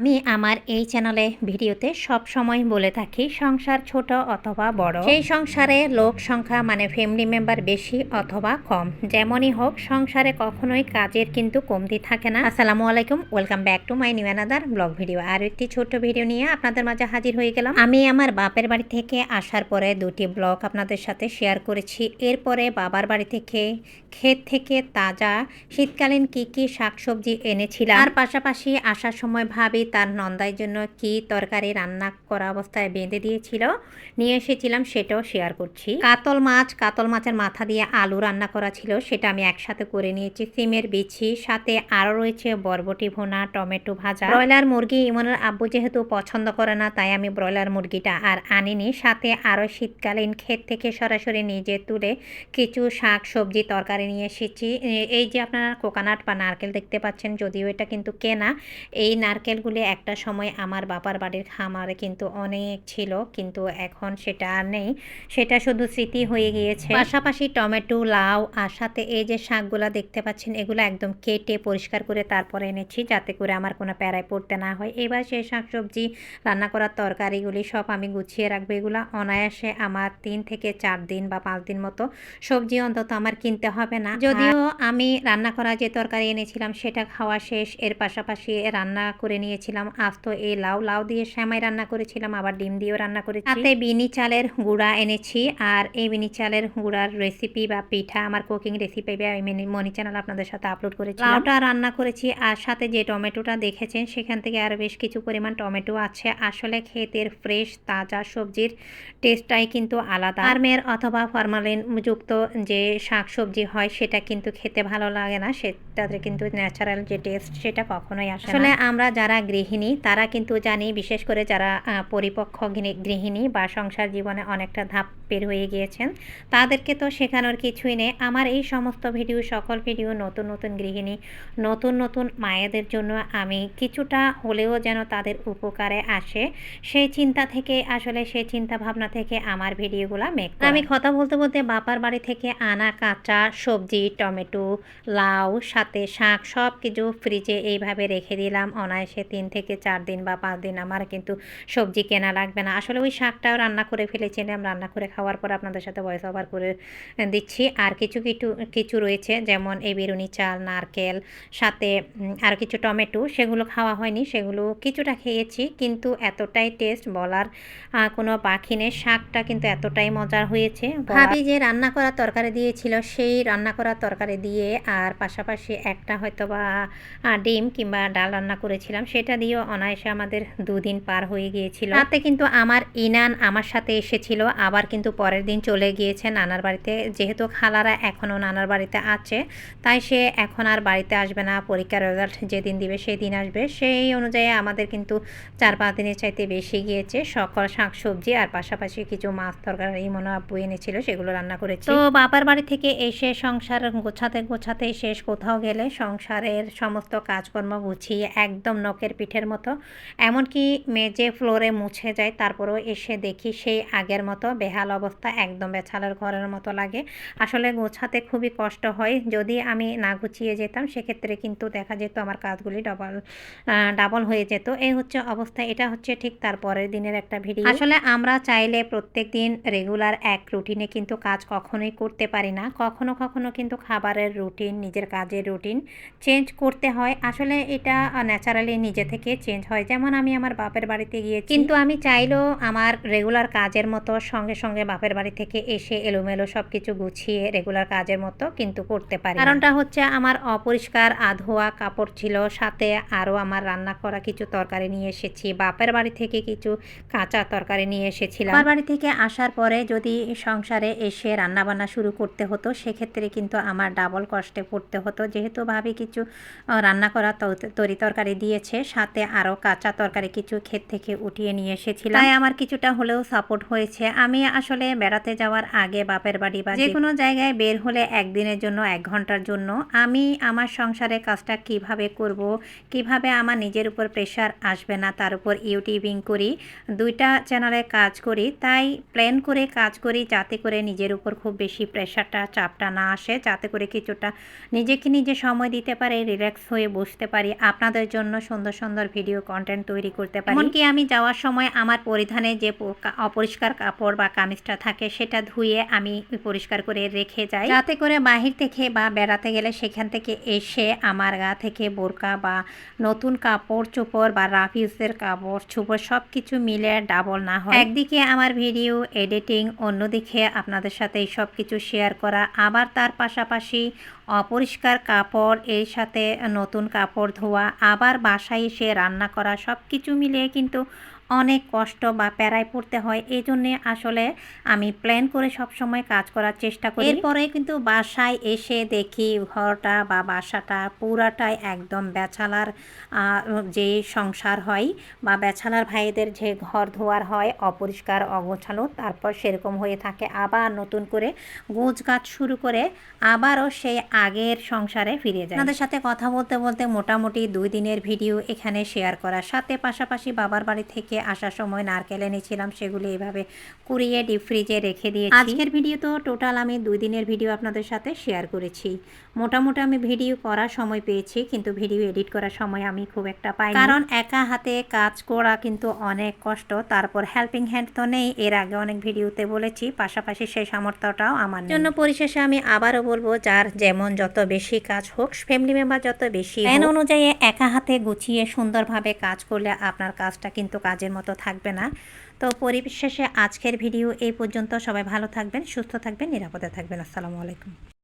আমি আমার এই চ্যানেলে ভিডিওতে সব সময় বলে থাকি, সংসার ছোট অথবা বড়। সেই সংসারে লোক সংখ্যা মানে ফ্যামিলি মেম্বার বেশি অথবা কম। যেমনই হোক, সংসারে কখনোই কাজের কিন্তু কমতি থাকে না। আসসালামু আলাইকুম, welcome back to my new another blog video. আর একটি ছোট্ট ভিডিও নিয়ে আপনাদের মাঝে হাজির হয়ে গেলাম। আমি আমার বাপের বাড়ি থেকে আসার পরে দুটি ব্লগ আপনাদের সাথে শেয়ার করেছি। এরপরে বাবার বাড়ি থেকে ক্ষেত থেকে তাজা শীতকালীন কি কি শাকসবজি এনেছিলাম? আর পাশাপাশি আসার সময় ভাবি তার নন্দার জন্য কি তরকারি রান্না করা অবস্থায় বেঁধে দিয়েছিল, নিয়ে এসেছিলাম সেটাও শেয়ার করছি। কাতল মাছ, কাতল মাছের মাথা দিয়ে আলু রান্না করা ছিল, সেটা আমি একসাথে করে নিয়েছি। সিমের বিছি সাথে আরও রয়েছে বরবটি, ভোনা, টমেটো ভাজা। ব্রয়লার মুরগি ইমনের আব্বু যেহেতু পছন্দ করে না, তাই আমি ব্রয়লার মুরগিটা আর আনিনি। সাথে আরও শীতকালীন ক্ষেত থেকে সরাসরি নিজে তুলে কিছু শাক সবজি তরকারি নিয়ে এসেছি। এই যে আপনারা কোকোনাট বা নারকেল দেখতে পাচ্ছেন, যদিও এটা কিন্তু কেনা, এই নারকেলগুলি একটা সময় আমার বাবার বাড়ির খামারে কিন্তু অনেক ছিল, কিন্তু এখন সেটা আর নেই। সেটা শুধু স্মৃতি হয়ে গিয়েছে। পাশাপাশি টমেটো, লাউ আর সাথে এই যে শাকগুলা দেখতে পাচ্ছেন, এগুলো একদম কেটে পরিষ্কার করে তারপরে এনেছি, যাতে করে আমার কোনো প্যারায় পড়তে না হয়। এবার সেই শাকসবজি, রান্না করার তরকারিগুলি সব আমি গুছিয়ে রাখব। এগুলো অনায়াসে আমার তিন থেকে চার দিন বা পাঁচ দিন মতো সবজি অন্তত আমার কিনতে হবে। না। যদিও আমি রান্না করা যে তরকারি এনেছিলাম সেটা খাওয়া শেষ। এর পাশাপাশি রান্না করে নিয়েছিলাম আজ তো এই লাউ। লাউ দিয়ে শ্যামাই রান্না করেছিলাম আবার ডিম দিয়েও রান্না করেছি। তাতে বিনি চালের গুঁড়া এনেছি। আর এই বিনি চালের গুঁড়ার রেসিপি বা পিঠা আমার কুকিং রেসিপি বা মনি চ্যানেল আপনাদের সাথে আপলোড করেছি লাউটা রান্না করেছি আর সাথে যে টমেটোটা দেখেছেন সেখান থেকে আরও বেশ কিছু পরিমাণ টমেটো আছে। আসলে ক্ষেতের ফ্রেশ তাজা সবজির টেস্টটাই কিন্তু আলাদা। ফার্মের অথবা ফরমালিন যুক্ত যে শাক সবজি হয় সেটা কিন্তু খেতে ভালো লাগে না সেটাতে কিন্তু ন্যাচারাল যে টেস্ট সেটা কখনোই আসে না। আসলে আমরা যারা গৃহিণী তারা কিন্তু জানি বিশেষ করে যারা পরিপক্ক গৃহিণী বা সংসার জীবনে অনেকটা ধাপ বের হয়ে গিয়েছেন তাদেরকে তো শেখানোর কিছুই নেই আমার এই সমস্ত ভিডিও সকল ভিডিও নতুন নতুন গৃহিণী নতুন নতুন মায়েদের জন্য আমি কিছুটা হলেও যেন তাদের উপকারে আসে সেই চিন্তা থেকে আসলে সেই চিন্তা ভাবনা থেকে আমার ভিডিওগুলো মেক আমি কথা বলতে বলতে বাপার বাড়ি থেকে আনা কাঁচা সবজি, টমেটো, লাউ, সাথে শাক, সব কিছু ফ্রিজে এইভাবে রেখে দিলাম। অনায়াসে তিন থেকে চার দিন বা পাঁচ দিন আমার কিন্তু সবজি কেনা লাগবে না। আসলে ওই শাকটাও রান্না করে ফেলেছিলাম। রান্না করে খাওয়ার পর আপনাদের সাথে ভয়েস ওভার করে দিচ্ছি। আর কিছু কিছু কিছু রয়েছে, যেমন এই বেরুনি চাল, নারকেল, সাথে আর কিছু টমেটো, সেগুলো খাওয়া হয়নি, সেগুলো কিছুটা খেয়েছি, কিন্তু এতটাই টেস্ট বলার কোনো বাকি নেই। শাকটা কিন্তু এতটাই মজার হয়েছে। ভাবি যে রান্না করা তরকারি দিয়েছিল, সেই রান্না করা তরকারি দিয়ে আর পাশাপাশি একটা হয়তো বা ডিম কিংবা ডাল রান্না করেছিলাম, সেটা দিয়েও অনায়াসে আমাদের দুদিন পার হয়ে গিয়েছিল। তাতে কিন্তু আমার ইনান আমার সাথে এসেছিল, আবার কিন্তু পরের দিন চলে গিয়েছে নানার বাড়িতে। যেহেতু খালারা এখনও নানার বাড়িতে আছে, তাই সে এখন আর বাড়িতে আসবে না। পরীক্ষার রেজাল্ট যেদিন দিবে সেই দিন আসবে। সেই অনুযায়ী আমাদের কিন্তু চার পাঁচ দিনের চাইতে বেশি গিয়েছে। সকল শাক সবজি আর পাশাপাশি কিছু মাছ তরকারি মনে হয় এনেছিল, সেগুলো রান্না করেছি। তো বাবার বাড়ি থেকে এসে সংসার গোছাতে গোছাতে শেষ কোথাও গেলে সংসারের সমস্ত কাজকর্ম গুছিয়ে একদম নখের পিঠের মতো। এমনকি মেজে ফ্লোরে মুছে যায়, তারপরেও এসে দেখি সেই আগের মতো বেহাল অবস্থা, একদম বেছালের ঘরের মতো লাগে। আসলে গোছাতে খুবই কষ্ট হয়। যদি আমি না গুছিয়ে যেতাম, সেক্ষেত্রে কিন্তু দেখা যেত আমার কাজগুলি ডবল ডাবল হয়ে যেত। এই হচ্ছে অবস্থা, এটা হচ্ছে ঠিক তার পরের দিনের একটা ভিডিও। আসলে আমরা চাইলে প্রত্যেক দিন রেগুলার এক রুটিনে কিন্তু কাজ কখনোই করতে পারি না। কখনো কখনো কিন্তু খাবারের রুটিন নিজের কাজের রুটিন চেঞ্জ করতে হয়। আসলে এটা ন্যাচারালি নিজে থেকে চেঞ্জ হয়। যেমন আমি আমার বাপের বাড়িতে গিয়েছি। কিন্তু আমি চাইলেও আমার রেগুলার কাজের মতো সঙ্গে সঙ্গে বাপের বাড়ি থেকে এসে এলোমেলো সব কিছু গুছিয়ে রেগুলার কাজের মতো কিন্তু করতে পারি। কারণটা হচ্ছে আমার অপরিষ্কার আধোয়া কাপড় ছিল। সাথে আরও আমার রান্না করা কিছু তরকারি নিয়ে এসেছি। বাপের বাড়ি থেকে কিছু কাঁচা তরকারি নিয়ে এসেছিলাম। বাবার বাড়ি থেকে আসার পরে যদি সংসারে এসে রান্না বান্না শুরু করতে হতো সেক্ষেত্রে কিন্তু আমার ডাবল কষ্টে পড়তে হতো। যেহেতু ভাবি কিছু রান্না করা তর- তরি তরকারি দিয়েছে সাথে আরও কাঁচা তরকারি কিছু ক্ষেত থেকে উঠিয়ে নিয়ে এসেছিলাম। তাই আমার কিছুটা হলেও সাপোর্ট হয়েছে। আমি আসলে বেড়াতে যাওয়ার আগে বাপের বাড়ি বা যে কোনো জায়গায় বের হলে একদিনের জন্য এক ঘণ্টার জন্য আমি আমার সংসারে কাজটা কীভাবে করব কীভাবে আমার নিজের উপর প্রেশার আসবে না তার উপর ইউটিউবিং করি দুইটা চ্যানেলে কাজ করি তাই প্ল্যান করে কাজ করি যাতে করে নিজের উপর খুব বেশি প্রেশারটা চাপটা না আসে, যাতে করে কিছুটা নিজেকে নিজে সময় দিতে পারে রিল্যাক্স হয়ে বসতে পারি, আপনাদের জন্য সুন্দর সুন্দর ভিডিও কন্টেন্ট তৈরি করতে পারি। এমনকি আমি যাওয়ার সময় আমার পরিধানে যে অপরিষ্কার কাপড় বা কামিজটা থাকে, সেটা ধুয়ে আমি পরিষ্কার করে রেখে যাই। যাতে করে বাহির থেকে বা বেড়াতে গেলে সেখান থেকে এসে আমার গা থেকে বোরকা বা নতুন কাপড় চোপড় বা রাফ ইউজের কাপড় চোপড় সব কিছু মিলে ডাবল না হয়। একদিকে আমার ভিডিও এডিটিং অন্যদিকে আপনাদের সাথে সব কিছু শেয়ার করা, আবার তার পাশাপাশি অপরিষ্কার কাপড়, এর সাথে নতুন কাপড় ধোয়া, আবার বাসায় এসে রান্না করা সব কিছু মিলিয়ে কিন্তু অনেক কষ্ট বা প্যারায় পড়তে হয় এই জন্যে আসলে আমি প্ল্যান করে সব সময় কাজ করার চেষ্টা করি। এরপরে কিন্তু বাসায় এসে দেখি ঘরটা বা বাসাটা পুরাটাই একদম বেছালার যে সংসার হয় বা বেছালার ভাইদের যে ঘর ধোয়ার হয় অপরিষ্কার অগোছালো তারপর সেরকম হয়ে থাকে। আবার নতুন করে গোছ গাছ শুরু করে আবারও সেই আগের সংসারে ফিরে যায় আপনাদের সাথে কথা বলতে বলতে মোটামুটি দুই দিনের ভিডিও এখানে শেয়ার করার সাথে পাশাপাশি বাবার বাড়ি থেকে আসার সময় নারকেল এনেছিলাম সেগুলো এইভাবে কুড়িয়ে ডিপ ফ্রিজে রেখে দিয়েছি। আজকের ভিডিও তো টোটাল আমি দুই দিনের ভিডিও আপনাদের সাথে শেয়ার করেছি। মোটামুটি আমি ভিডিও করার সময় পেয়েছি কিন্তু ভিডিও এডিট করার সময় আমি খুব একটা পাই কারণ একা হাতে কাজ করা কিন্তু অনেক কষ্ট তারপর হেল্পিং হ্যান্ড তো নেই এর আগে অনেক ভিডিওতে বলেছি পাশাপাশি সেই সামর্থ্যটাও আমার জন্য পরিশেষে আমি আবারও বলব যার যেমন যত বেশি কাজ হোক ফ্যামিলি মেম্বার যত বেশি প্ল্যান অনুযায়ী একা হাতে গুছিয়ে সুন্দরভাবে কাজ করলে আপনার কাজটা কিন্তু কাজের মতো থাকবে না। তো পরিশেষে আজকের ভিডিও এই পর্যন্ত। সবাই ভালো থাকবেন, সুস্থ থাকবেন, নিরাপদে থাকবেন। আসসালামু আলাইকুম।